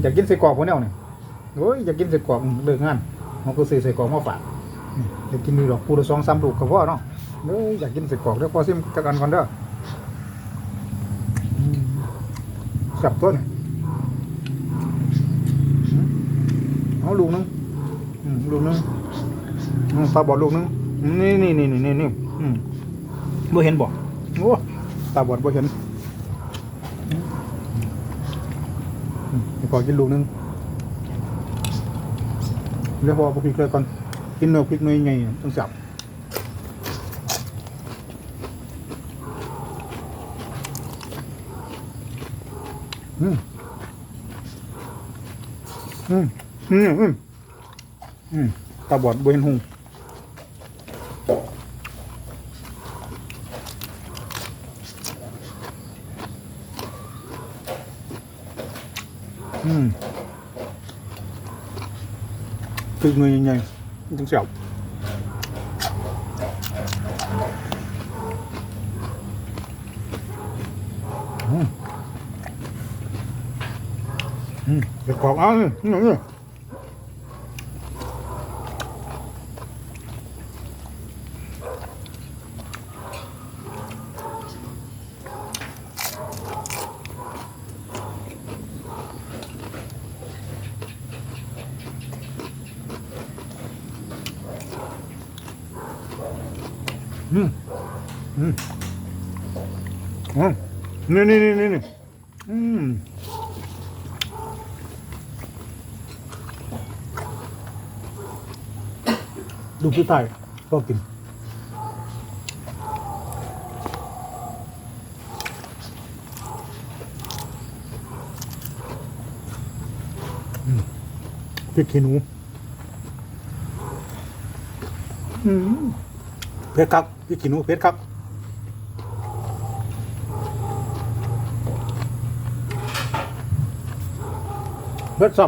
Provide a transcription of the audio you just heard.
อยากกินใส่กรอกพวกแนวนี่โอ้ยอยากกินใส่กรอกอืมเลิกงานเขาก็ซื้อใส่กรอกมาฝากอยากกินดูดอกปูละสองสามลูกก็พอเนาะเอ้ยอยากกินใส่กรอกเดี๋ยวพอซิมจักอันก่อนเด้ออืมสับต้นเอาลูกหนึงลูกหนึงอืมปลาบอดลูกหนึงนี่นี่นี่นี่นี่นี่บ่เห็นบ่โอ้ตาบอดบ่เห็น อืมเดี๋ยว ขอกินลูกนึงเดี๋ยวพอพริกเลยก่อนกินเนื้อพริกหน่อยใหญ่ต้องจับอืมอืมอืมอืมอืมตาบอดเห็นหง อืมพริกหน่อยใหญ่ๆ อืมอืมเดี๋ยวกรอกเอานี่นี่นี่อืมอืมอ๋อนี่นี่นี่นี่อืมดูผู้ชายก็กินพริกขี้หนูอืม เพชรครับพี่กินหนูเพชรครับเพชรซ่อม